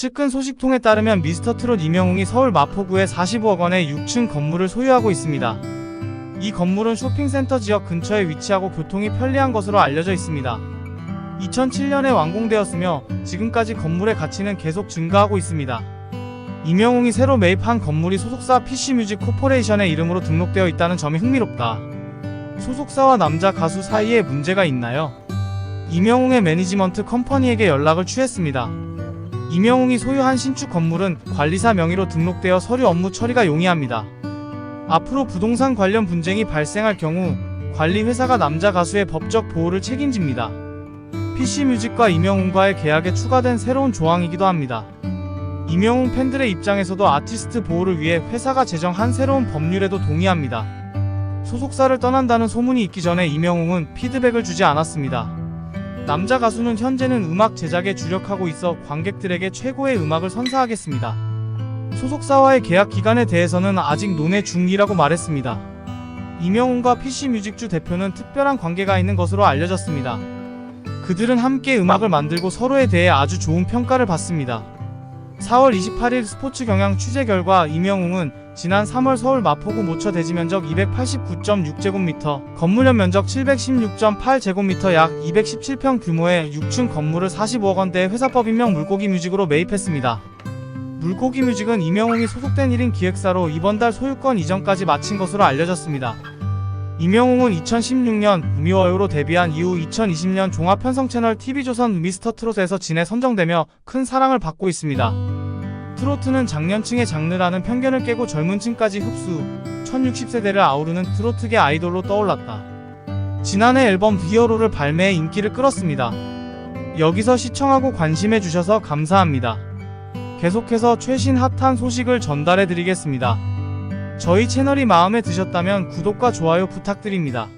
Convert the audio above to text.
측근 소식통에 따르면 미스터 트롯 이명웅이 서울 마포구에 45억 원의 6층 건물을 소유하고 있습니다. 이 건물은 쇼핑센터 지역 근처에 위치하고 교통이 편리한 것으로 알려져 있습니다. 2007년에 완공되었으며 지금까지 건물의 가치는 계속 증가하고 있습니다. 이명웅이 새로 매입한 건물이 소속사 PC뮤직 코퍼레이션의 이름으로 등록되어 있다는 점이 흥미롭다. 소속사와 남자 가수 사이에 문제가 있나요? 이명웅의 매니지먼트 컴퍼니에게 연락을 취했습니다. 이명웅이 소유한 신축 건물은 관리사 명의로 등록되어 서류 업무 처리가 용이합니다. 앞으로 부동산 관련 분쟁이 발생할 경우 관리 회사가 남자 가수의 법적 보호를 책임집니다. PC뮤직과 이명웅과의 계약에 추가된 새로운 조항이기도 합니다. 이명웅 팬들의 입장에서도 아티스트 보호를 위해 회사가 제정한 새로운 법률에도 동의합니다. 소속사를 떠난다는 소문이 있기 전에 이명웅은 피드백을 주지 않았습니다. 남자 가수는 현재는 음악 제작에 주력하고 있어 관객들에게 최고의 음악을 선사하겠습니다. 소속사와의 계약 기간에 대해서는 아직 논의 중이라고 말했습니다. 이명웅과 PC뮤직주 대표는 특별한 관계가 있는 것으로 알려졌습니다. 그들은 함께 음악을 만들고 서로에 대해 아주 좋은 평가를 받습니다. 4월 28일 스포츠 경향 취재 결과 이명웅은 지난 3월 서울 마포구 모처 대지 면적 289.6제곱미터, 건물연 면적 716.8제곱미터 약 217평 규모의 6층 건물을 45억 원대의 회사법 인명 물고기 뮤직으로 매입했습니다. 물고기 뮤직은 이명웅이 소속된 1인 기획사로 이번 달 소유권 이전까지 마친 것으로 알려졌습니다. 이명웅은 2016년 우미워요로 데뷔한 이후 2020년 종합편성 채널 TV조선 미스터 트롯에서 진에 선정되며 큰 사랑을 받고 있습니다. 트로트는 장년층의 장르라는 편견을 깨고 젊은 층까지 흡수, 1060세대를 아우르는 트로트계 아이돌로 떠올랐다. 지난해 앨범 히어로를 발매해 인기를 끌었습니다. 여기서 시청하고 관심해 주셔서 감사합니다. 계속해서 최신 핫한 소식을 전달해 드리겠습니다. 저희 채널이 마음에 드셨다면 구독과 좋아요 부탁드립니다.